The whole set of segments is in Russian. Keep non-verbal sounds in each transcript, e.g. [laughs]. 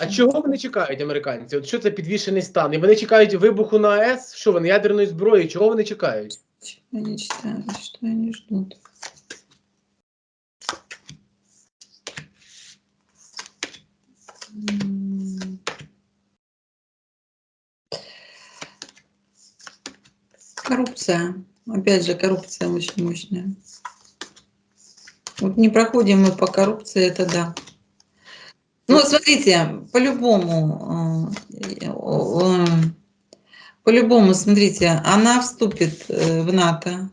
А чого вони чекають, американці? От що це підвішений стан? І вони чекають вибуху на АЕС? Що вони ядерної зброї? Чого вони чекають? Чего они читают, что они ждут? М. Коррупция. Опять же, коррупция очень мощная. Вот не проходим мы по коррупции, это да. Ну, смотрите, по-любому, э, э, по-любому, смотрите, она вступит э, в НАТО,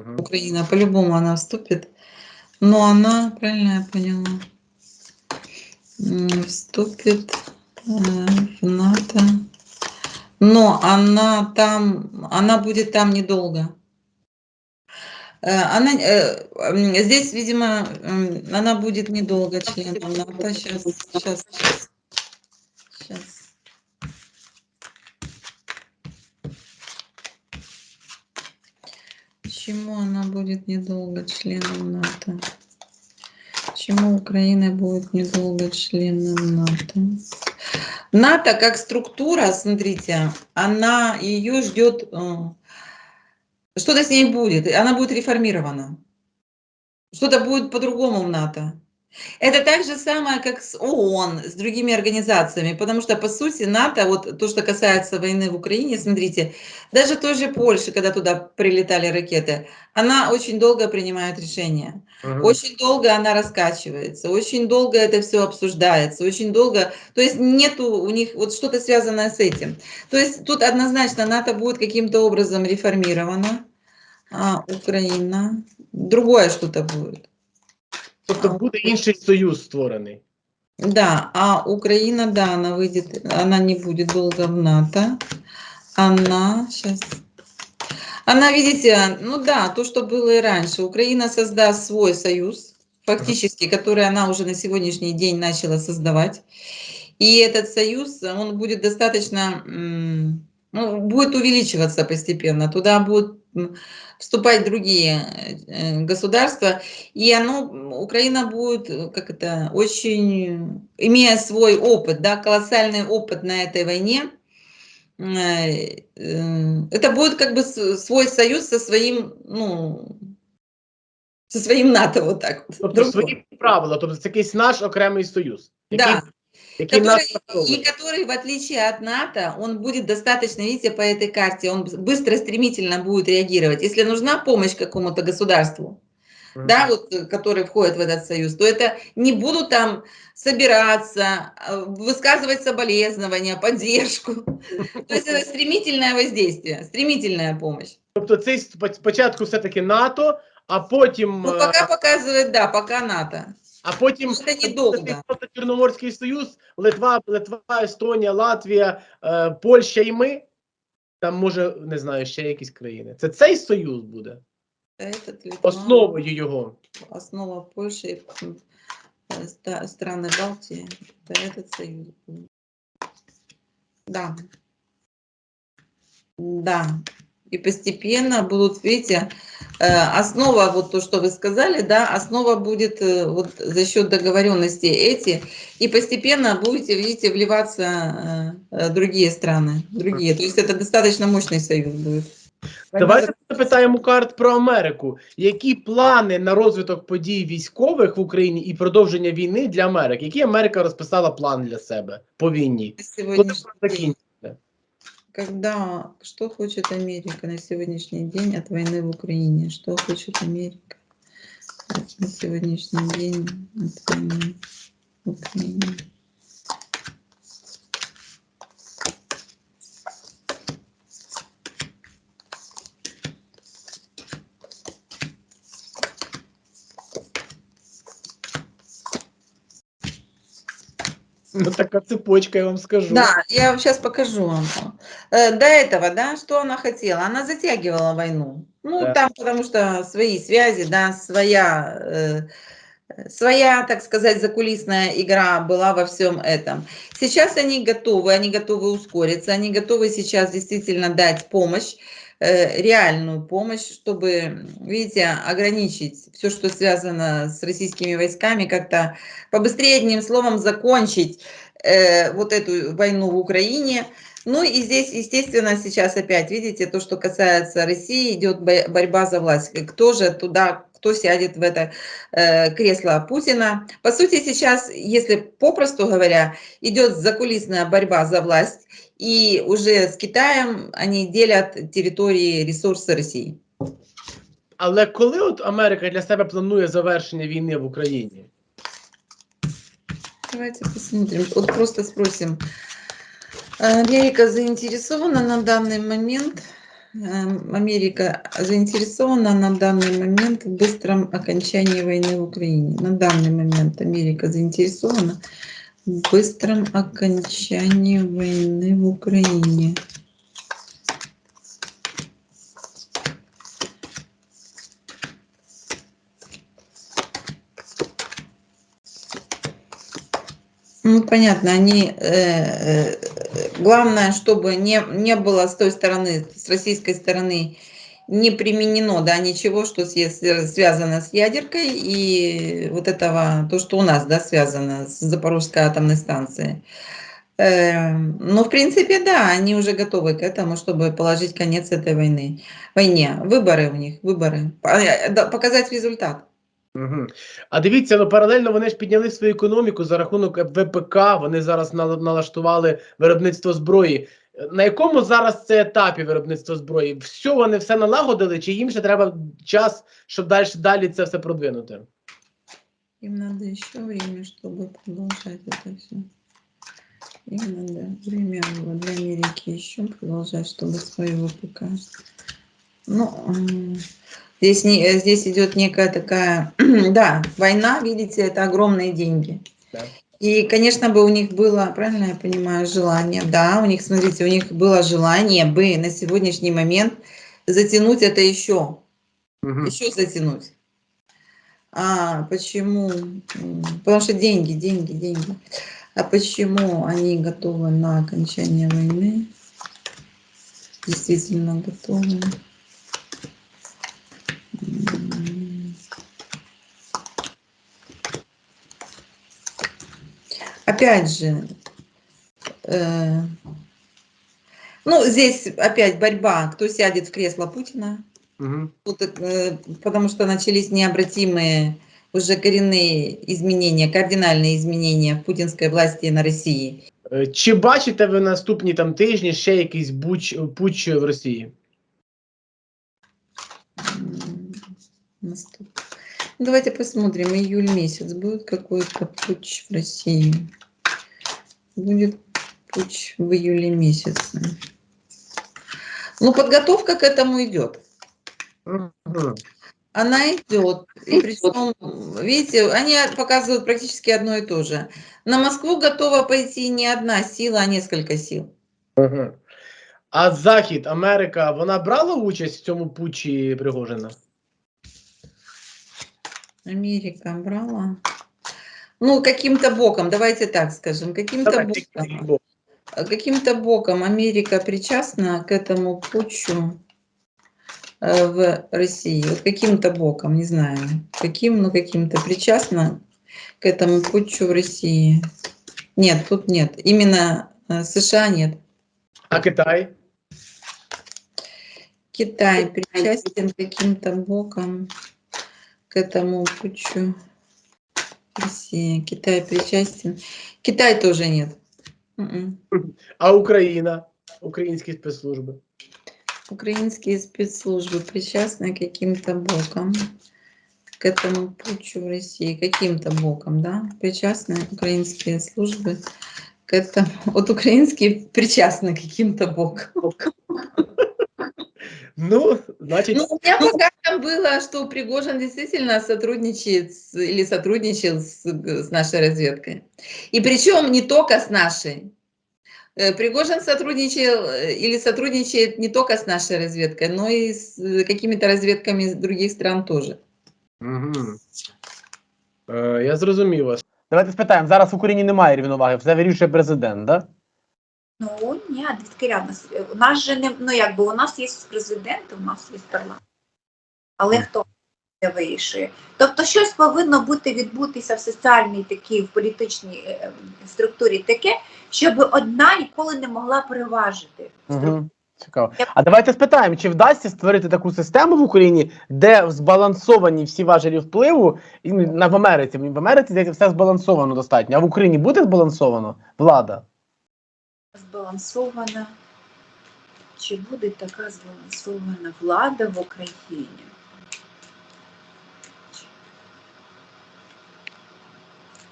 Угу. Украина, по-любому она вступит, но она, правильно я поняла, вступит в НАТО, но она там, она будет там недолго. Э, Она, э, здесь, видимо, она будет недолго членом НАТО. Сейчас, сейчас, сейчас. Сейчас. Почему она будет недолго членом НАТО? Почему Украина будет недолго членом НАТО? НАТО как структура, смотрите, она ее ждет, э, что-то с ней будет, она будет реформирована. Что-то будет по-другому в НАТО. Это так же самое, как с ООН, с другими организациями, потому что, по сути, НАТО, вот то, что касается войны в Украине, смотрите, даже той же Польши, когда туда прилетали ракеты, она очень долго принимает решения. Угу. Очень долго она раскачивается, очень долго это все обсуждается, очень долго, то есть нету у них вот что-то связанное с этим. То есть тут однозначно НАТО будет каким-то образом реформировано, а Украина, другое что-то будет. Тобто буде інший союз створений. Да, а Украина, да, она выйдет, она не будет долго в НАТО. Она сейчас. Она, видите, ну да, то, что было и раньше. Украина создаст свой союз, фактически, который она уже на сегодняшний день начала создавать. И этот союз, он будет достаточно, ну, будет увеличиваться постепенно. Туда будут вступать другие э, государства. И оно, Украина будет, э, как это, очень, имея свой опыт, да, колоссальный опыт на этой войне, э, э, это будет как бы свой союз со своим, ну, со своим НАТО, вот так вот. Тобто Другой. свої правила, тобто це якийсь наш окремий союз. Який, Да. Который, и который, в отличие от НАТО, он будет достаточно, видите, по этой карте, он быстро, стремительно будет реагировать. Если нужна помощь какому-то государству, Мгм. да, вот, которые входят в этот союз, то это не будут там собираться, э, высказывать соболезнования, поддержку. [laughs] То есть это стремительное воздействие, стремительная помощь. Тобто це спо- спочатку все-таки НАТО, а потім, Ну, пока показывает, да, пока НАТО. а потім це недовго. Тобто Чорноморський Союз, Литва, Литва, Естонія, Латвія, е, Польща і ми. Там може, не знаю, ще якісь країни. Це цей союз буде Этот Литва, основою його. основа Польши и м, э, ста- страны Балтии, это этот союз. был. Да. Да. И постепенно будут, видите, э, основа, вот то, что вы сказали, да, основа будет э, вот за счет договоренности эти, и постепенно будете, видите, вливаться э, э, другие страны, другие. То есть это достаточно мощный союз будет. Давайте запитаємо карт про Америку. Які плани на розвиток подій військових в Україні і продовження війни для Америки? Які Америка розписала план для себе по війні? На Коли сегодняшний вона день. закінчиться? Когда, что хочет Америка на сегодняшний день от войны в Украине? Что хочет Америка на сегодняшний день от войны в Украине? Ну така цепочка, я вам скажу. Да, я сейчас покажу вам. Э, До этого, да, что она хотела? Она затягивала войну. Ну, Да. там, потому что свои связи, да, своя, э, своя, так сказать, закулисная игра была во всем этом. Сейчас они готовы, они готовы ускориться, они готовы сейчас действительно дать помощь, э, реальную помощь, чтобы, видите, ограничить все, что связано с российскими войсками, как-то побыстрее, одним словом, закончить э, вот эту войну в Украине. Ну и здесь, естественно, сейчас опять, видите, то, что касается России, идет бо- борьба за власть. Кто же туда, кто сядет в это э, кресло Путина? По сути, сейчас, если попросту говоря, идет закулисная борьба за власть, и уже с Китаем они делят территории, ресурсы России. Але коли от Америка для себе планує завершення війни в Україні? Давайте посмотрим. Вот просто спросим. Э, Америка заинтересована на данный момент. эм, Америка заинтересована на данный момент в быстром окончании войны в Украине. На данный момент Америка заинтересована в быстром окончании войны в Украине. Ну, понятно, они... э, э, главное, чтобы не, не было с той стороны, с российской стороны, не применено, да, ничего, что связано с ядеркой и вот этого, то, что у нас, да, связано с Запорожской атомной станцией. Эм, Ну, в принципе, да, они уже готовы к этому, чтобы положить конец этой войны. Войне. Выборы у них, выборы. По- э, Показать результат. Угу. А дивіться, ну паралельно вони ж підняли свою економіку за рахунок ВПК. Вони зараз нал- налаштували виробництво зброї. На якому зараз це етапі виробництва зброї? Все, вони все налагодили, чи їм ще треба час, щоб далі далі це все продвинути? Им надо еще время, чтобы продолжать это все. Им надо время для Америки еще продолжать, чтобы свою ВПК. Ну, м, здесь, не, э, здесь идет некая такая, [clears throat] да, война, видите, это огромные деньги. Да. И, конечно, бы у них было, правильно я понимаю, желание, да, у них, смотрите, у них было желание бы на сегодняшний момент затянуть это еще, Угу. еще затянуть. А почему? Потому что деньги, деньги, деньги. А почему они готовы на окончание войны? Действительно готовы. Опять же, э, ну, здесь опять борьба, кто сядет в кресло Путина. Угу. Вот, э, потому что начались необратимые уже коренные изменения, кардинальные изменения в путинской власти на России. Е, Чи бачите ви наступні там тижні ще якийсь буч, путч в Росії? М, наступ- Ну, Давайте посмотрим, июль месяц, будет какой-то путч в России. Будет путч в июле месяце. Ну, подготовка к этому идет. Угу. Она идет. И причем, видите, они показывают практически одно и то же. На Москву готова пойти не одна сила, а несколько сил. Угу. А Захід, Америка, вона брала участь в цьому путчі Пригожина? Америка брала. Ну, каким-то боком, давайте так скажем, каким-то боком, бок. каким-то боком Америка причастна к этому путчу э, в России. Вот каким-то боком, не знаю, каким, но каким-то причастна к этому путчу в России. Нет, тут нет. Именно э, США нет. А Китай? Китай причастен каким-то боком к этому путчу. Россия. Китай причастен. Китай тоже нет. М-м. А Україна? Українські спецслужби? Украинские спецслужбы причастны каким-то боком к этому путчу в России. Каким-то боком, да? Причастны украинские службы к этому. Вот украинские причастны каким-то боком. Ну, значить, Ну, у меня пока там было, что Пригожин действительно сотрудничает с- или сотрудничал с, с нашей разведкой. И причем не только с нашей. Э, Пригожин сотрудничал э, или сотрудничает не только с нашей разведкой, но и с э, какими-то разведками из других стран тоже. угу. е, я зрозумів вас. Давайте спитаємо. Зараз в Україні немає рівноваги, все вирішує президент, да? Ну ні, звідки рядом. У нас же не ну якби у нас є президент, у нас є парламент. Але хто? не вирішує. Тобто, щось повинно бути відбутися в соціальній такій, в політичній е, е, структурі таке, щоб одна ніколи не могла переважити. Угу. Цікаво. А давайте спитаємо, чи вдасться створити таку систему в Україні, де збалансовані всі важелі впливу і на в Америці. В Америці здається, все збалансовано достатньо. А в Україні буде збалансовано влада? Збалансована. Чи буде така збалансована влада в Україні?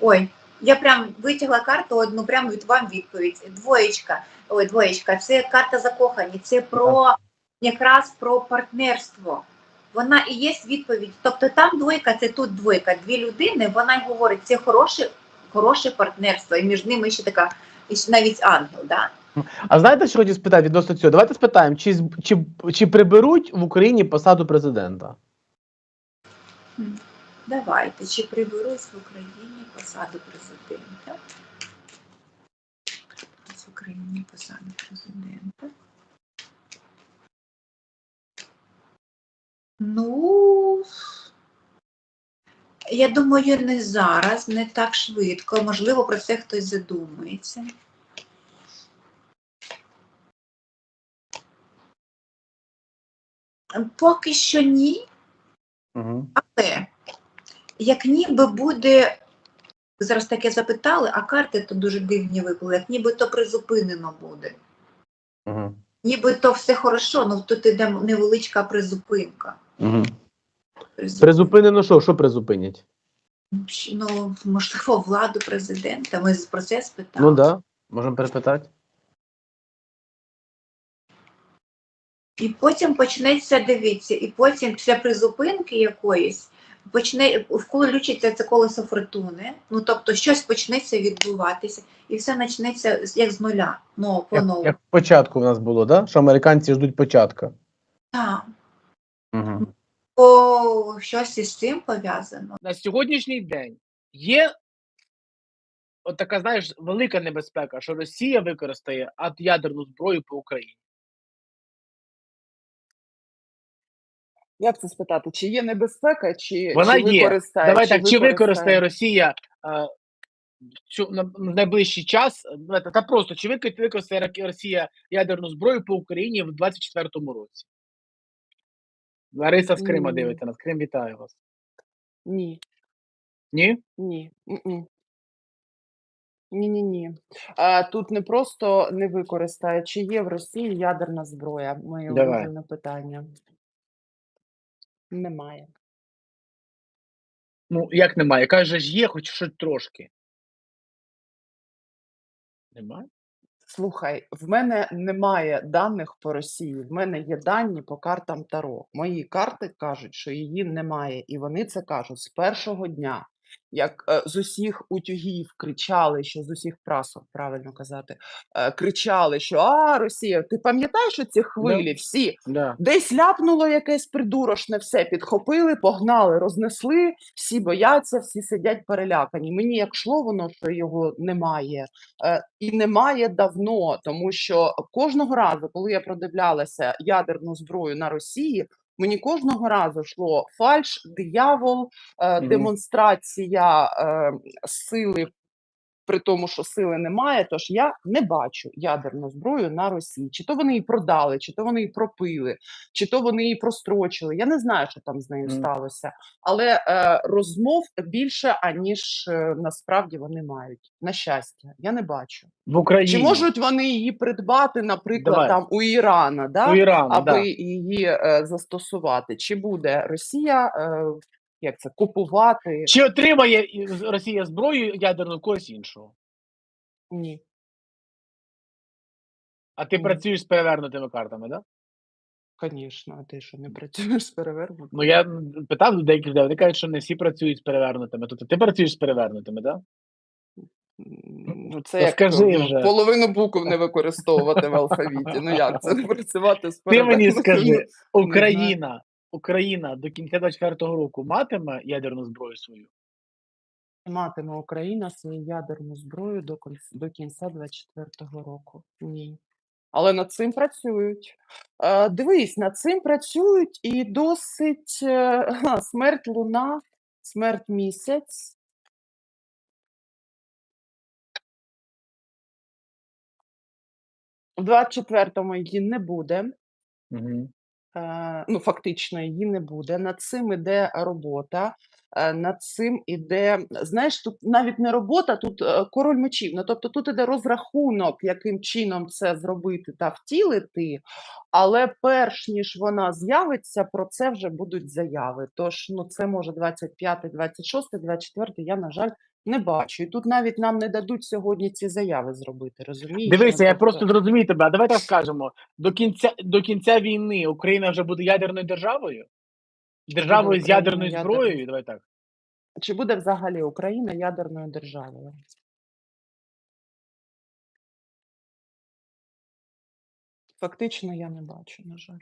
Ой, я прям витягла карту одну, прямо від вам відповідь. Двоєчка. Ой, двоєчка, це карта закохані, це про якраз про партнерство. Вона і є відповідь. Тобто там двойка, це тут двойка, дві людини, вона й говорить, це хороше, хороше партнерство, і між ними ще така, і навіть ангел. Да? А знаєте, що хотів спитати відносно цього? Давайте спитаємо, чи, чи, чи приберуть в Україні посаду президента? Давайте, чи приберусь в Україні посаду президента? В Україні посаду президента. Ну, я думаю, не зараз, не так швидко. Можливо, про це хтось задумається. Поки що ні, Угу. але як ніби буде, зараз таке запитали, а карти то дуже дивні випали, як ніби то призупинено буде. Угу. Ніби то все хорошо, ну тут іде невеличка призупинка. Угу. Призуп- Призупинено що? Що призупинять? Ну, можливо, владу президента. Ми про це спитали. Ну так, да. можемо перепитати. І потім почнеться, дивіться, і потім після призупинки якоїсь почне включиться це колесо фортуни. Ну тобто щось почнеться відбуватися, і все почнеться як з нуля. Ну, по-новому. як початку в нас було, да? що американці ждуть початка. Так. Угу. Бо щось із цим пов'язано. на сьогоднішній день є от така, знаєш, велика небезпека, що Росія використає ядерну зброю по Україні. Як це спитати? Чи є небезпека, чи, Вона чи є. використає? Давай так, чи використає використає? Росія е, цю, на, в найближчий час, та просто, чи вико- використає Росія ядерну зброю по Україні в 24-му році? Лариса з Крима М. дивиться нас. Крим вітаю вас. Ні, Ні? ні. м-м. Ні-ні-ні. А, тут не просто не використає, чи є в Росії ядерна зброя? Моє Давай. улюблене питання. Немає. Ну, як немає? Каже, ж є, хоч щось трошки. Немає? Слухай, в мене немає даних по Росії. В мене є дані по картам Таро. Мої карти кажуть, що її немає, і вони це кажуть з першого дня. Як е, з усіх утюгів кричали, що з усіх прасок, правильно казати, е, кричали, що а Росія, ти пам'ятаєш ці хвилі? Всі Да. Десь ляпнуло якесь придурошне, все підхопили, погнали, рознесли, всі бояться, всі сидять перелякані. Мені як шло воно, що його немає, е, і немає давно, тому що кожного разу, коли я продивлялася ядерну зброю на Росії, мені кожного разу йшло фальш, диявол, е, демонстрація е, сили. При тому, що сили немає, тож я не бачу ядерну зброю на Росії. Чи то вони її продали, чи то вони її пропили, чи то вони її прострочили. Я не знаю, що там з нею Мгм. сталося, але е, розмов більше, аніж е, насправді вони мають. На щастя, я не бачу. В Україні. Чи можуть вони її придбати, наприклад, Давай. там у Ірана, да? у Ірану, аби да. її е, застосувати? Чи буде Росія е, як це купувати? Чи отримає Росія зброю ядерну когось іншого? Ні. А ти Ні. працюєш з перевернутими картами, так? Да? Звісно, а ти що не працюєш з перевернутим? Ну я питав деяких людей, вони кажуть, що не всі працюють з перевернутими. Тобто ти працюєш з перевернутими, так? Да? Ну, це як скажи ну, вже. половину букв не використовувати в алфавіті. Ну як це не [laughs] працювати з Ти мені скажи, Ну, Україна, Україна до кінця 24-го року матиме ядерну зброю свою? Матиме Україна свою ядерну зброю до, кінця- до кінця 24-го року? Ні. Але над цим працюють. Е, дивись, над цим працюють і досить е, смерть луна, смерть місяць. В 24-му її не буде. Угу. Е, ну, фактично її не буде. Над цим іде робота. е, Над цим іде, знаєш, тут навіть не робота, тут е, король мечів. Ну, тобто тут іде розрахунок, яким чином це зробити та втілити, але перш ніж вона з'явиться, про це вже будуть заяви. Тож ну, це може 25, 26, 24, я, на жаль, не бачу. І тут навіть нам не дадуть сьогодні ці заяви зробити, розумієш? Дивися, я просто зрозумію тебе. А давай так скажемо: до кінця до кінця війни Україна вже буде ядерною державою? Державою з ядерною ядерною. зброєю? Давай так. Чи буде взагалі Україна ядерною державою? Фактично я не бачу, на жаль.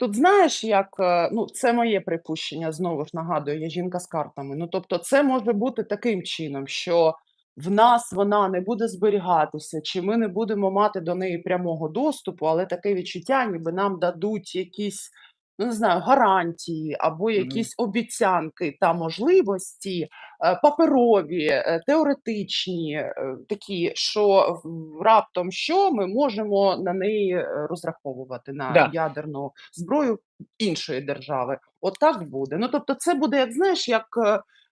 Тут знаєш, як е, ну, це моє припущення, знову ж нагадую, я жінка з картами. Ну, тобто, це може бути таким чином, що в нас вона не буде зберігатися, чи ми не будемо мати до неї прямого доступу, але таке відчуття, ніби нам дадуть якісь, ну не знаю, гарантії або якісь обіцянки та можливості, е, паперові, е, теоретичні, е, такі, що раптом що ми можемо на неї розраховувати на Да. ядерну зброю іншої держави. От так буде. Ну тобто, це буде, як знаєш, як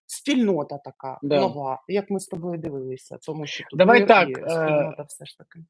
спільнота така Да. нова, як ми з тобою дивилися, тому що тут Давай так, е, спільнота все ж таки.